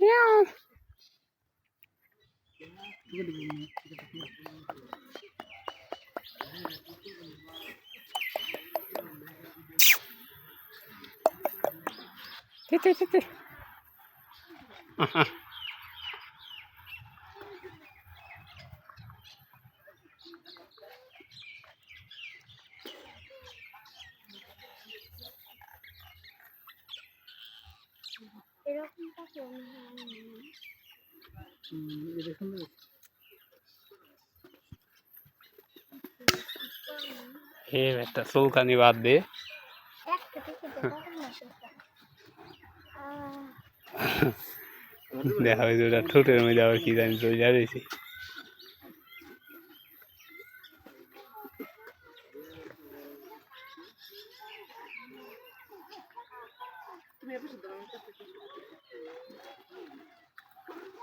Ya. Tut tut tut. এরকমটা কেমন হয় এ একটা চৌকানি বাদ দে। একটা থেকে দেখা হয়েছে ওটা ঠোঁটের মধ্যে আবার কি জানি Тому я дуже давно.